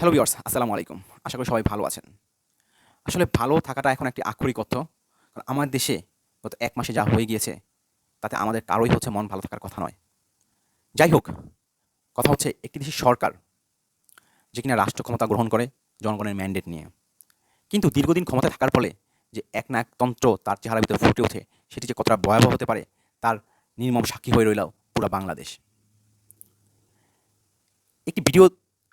Hello viewers আসসালামু আলাইকুম। আশা করি সবাই ভালো আছেন। আসলে ভালো থাকাটা এখন একটি আক্ষরিক অর্থ। কারণ আমার দেশে গত এক মাসে যা হয়ে গিয়েছে, তাতে আমাদের কারোই হচ্ছে মন ভালো থাকার কথা নয়। যাই হোক, কথা হচ্ছে একটি দেশের সরকার, যে কিনা রাষ্ট্র ক্ষমতা গ্রহণ করে জনগণের ম্যান্ডেট নিয়ে। কিন্তু দীর্ঘদিন ক্ষমতা থাকার ফলে যে এক না এক তন্ত্র তার চেহারার ভিতরে ফুটে ওঠে, সেটি যে কতটা ভয়াবহ হতে পারে, তার নির্মম সাক্ষী হয়ে রইল পুরো বাংলাদেশ। একটি ভিডিও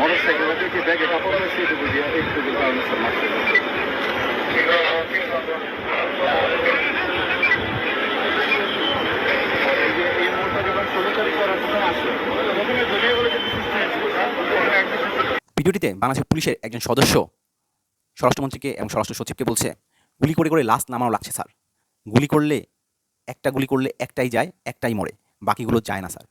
মোটর সাইকেল যে ব্যাগে কাপড় রয়েছে এটুকু দিয়ে একটু কারণে স্যার মারতে এই মুহূর্তে যখন ষোলো তারিখ করার কথা আসে প্রথমে জড়িয়ে বলে যে ভিডিওটিতে বাংলাদেশের পুলিশের একজন সদস্য, স্বরাষ্ট্রমন্ত্রীকে এবং স্বরাষ্ট্র সচিবকে বলছে, গুলি করে করে লাশ নামানো লাগছে, স্যার। গুলি করলে, একটা গুলি করলে একটাই যায়, একটাই মরে, বাকিগুলো যায় না, স্যার।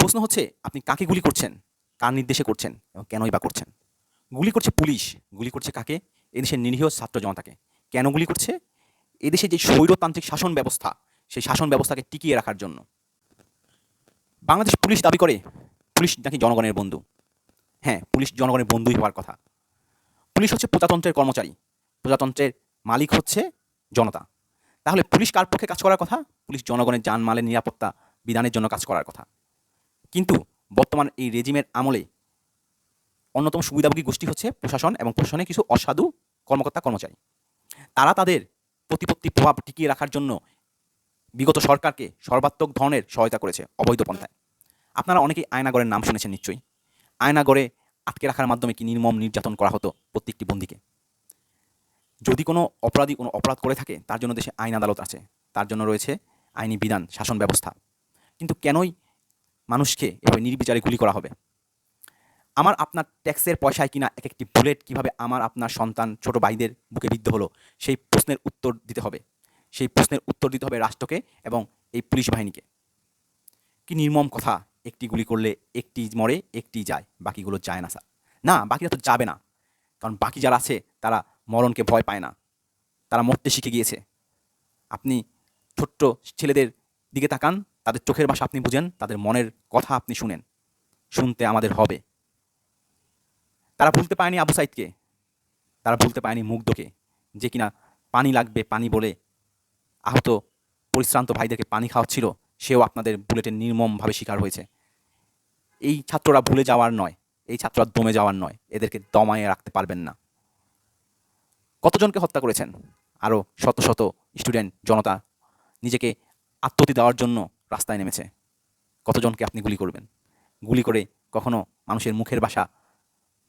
প্রশ্ন হচ্ছে, আপনি কাকে গুলি করছেন? কার নির্দেশে করছেন? কেনই বা করছেন? গুলি করছে পুলিশ। গুলি করছে কাকে? এদেশের নিরীহ ছাত্র জনতাকে। কেন গুলি করছে? এদেশে যে স্বৈরতান্ত্রিক শাসন ব্যবস্থা, সেই শাসন ব্যবস্থাকে টিকিয়ে রাখার জন্য। বাংলাদেশ পুলিশ দাবি করে, পুলিশ নাকি জনগণের বন্ধু? হ্যাঁ পুলিশ জনগণের বন্ধুই হওয়ার কথা। পুলিশ হচ্ছে প্রজাতন্ত্রের কর্মচারী। প্রজাতন্ত্রের মালিক হচ্ছে জনতা। তাহলে পুলিশ কার পক্ষে কাজ করার কথা? পুলিশ জনগণের জানমালের নিরাপত্তা বিধানের জন্য কাজ করার কথা। কিন্তু বর্তমান এই রেজিমের আমলে অন্যতম সুবিধাভোগী গোষ্ঠী হচ্ছে প্রশাসন এবং প্রশাসনের কিছু অসাধু কর্মকর্তা কর্মচারী। তারা তাদের প্রতিপত্তি প্রভাব টিকিয়ে রাখার জন্য বিগত সরকারকে সর্বাত্মক ধরনের সহায়তা করেছে অবৈধ পন্থায়। আপনারা অনেকেই আয়নাগড়ের নাম শুনেছেন নিশ্চয়ই। আয়নাগরে আটকে রাখার মাধ্যমে কি নির্মম নির্যাতন করা হতো প্রত্যেকটি বন্দীকে? যদি কোনো অপরাধী কোনো অপরাধ করে থাকে, তার জন্য দেশে আইন আদালত আছে। তার জন্য রয়েছে আইনি বিধান, শাসন ব্যবস্থা। কিন্তু কেনই মানুষকে এভাবে নির্বিচারে গুলি করা হবে। আমার আপনার ট্যাক্সের পয়সায় কিনা এক একটি বুলেট কীভাবে আমার আপনার সন্তান, ছোট ভাইদের বুকে বিদ্ধ হলো, সেই প্রশ্নের উত্তর দিতে হবে। সেই প্রশ্নের উত্তর দিতে হবে রাষ্ট্রকে এবং এই পুলিশ বাহিনীকে। কি নির্মম কথা, একটি গুলি করলে একটি মরে, একটি যায়, বাকিগুলো যায় না, স্যার। না, বাকিরা তো যাবে না। কারণ বাকি যারা আছে, তারা মরণকে ভয় পায় না। তারা মরতে শিখে গিয়েছে। আপনি ছোট্ট ছেলেদের দিকে তাকান তাদের চোখের ভাষা আপনি বুঝেন, তাদের মনের কথা আপনি শুনেন। শুনতে আমাদের হবে। তারা ভুলতে পারেনি আবু সাইদকে। তারা ভুলতে পারেনি মুগ্ধকে, যে কিনা পানি লাগবে পানি বলে আহত, পরিশ্রান্ত ভাইদেরকে পানি খাওয়াচ্ছিল, সেও আপনাদের বুলেটের নির্মমভাবে শিকার হয়েছে। এই ছাত্ররা ভুলে যাওয়ার নয়, এই ছাত্ররা দমে যাওয়ার নয়, এদেরকে দমায়ে রাখতে পারবেন না। কতজনকে হত্যা করেছেন? আরও শত শত স্টুডেন্ট, জনতা নিজেকে আত্মতি দেওয়ার জন্য রাস্তায় নেমেছে। কতজনকে আপনি গুলি করবেন? গুলি করে কখনো মানুষের মুখের বাসা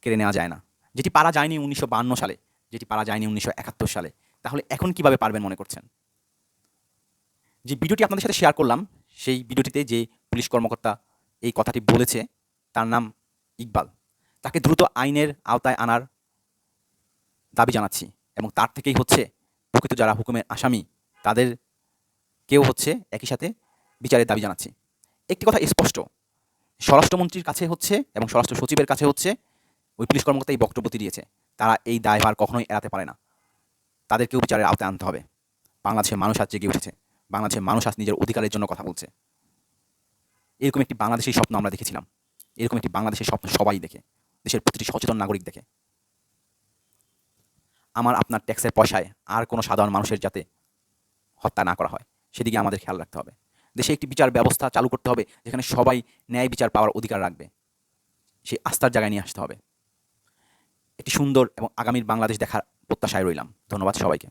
কেড়ে নেওয়া যায় না। যেটি পারা যায়নি উনিশশো সালে, যেটি পারা যায়নি উনিশশো একাত্তর সালে। তাহলে এখন কীভাবে পারবেন মনে করছেন? যে ভিডিওটি আপনাদের সাথে শেয়ার করলাম, সেই ভিডিওটিতে যে পুলিশ কর্মকর্তা এই কথাটি বলেছে, তার নাম ইকবাল। তাকে দ্রুত আইনের আওতায় আনার দাবি জানাচ্ছি এবং তার থেকেই হচ্ছে, প্রকৃত যারা হুকুমের আসামি, তাদের কেউ হচ্ছে একই সাথে বিচারের দাবি জানাচ্ছি। একটি কথা স্পষ্ট, স্বরাষ্ট্রমন্ত্রীর কাছে হচ্ছে এবং স্বরাষ্ট্র সচিবের কাছে হচ্ছে, ওই পুলিশ কর্মকর্তা এই বক্তব্যটি দিয়েছে, তারা এই দায়ভার কখনোই এড়াতে পারে না। তাদেরকেও বিচারের আওতায় আনতে হবে। বাংলাদেশের মানুষ আজ জেগে উঠেছে। বাংলাদেশের মানুষ আজ নিজের অধিকারের জন্য কথা বলছে। এরকম একটি বাংলাদেশের স্বপ্ন আমরা দেখেছিলাম। এরকম একটি বাংলাদেশের স্বপ্ন সবাই দেখে, দেশের প্রতিটি সচেতন নাগরিক দেখে। আমার আপনার ট্যাক্সের পয়সায় আর কোনো সাধারণ মানুষের যাতে হত্যা না করা হয়, সেদিকে আমাদের খেয়াল রাখতে হবে। দেশে একটি বিচার ব্যবস্থা চালু করতে হবে, যেখানে সবাই ন্যায় বিচার পাওয়ার অধিকার রাখবে। সেই আস্থার জায়গায় নিয়ে আসতে হবে। একটি সুন্দর এবং আগামীর বাংলাদেশ দেখার প্রত্যাশায় রইলাম। ধন্যবাদ সবাইকে।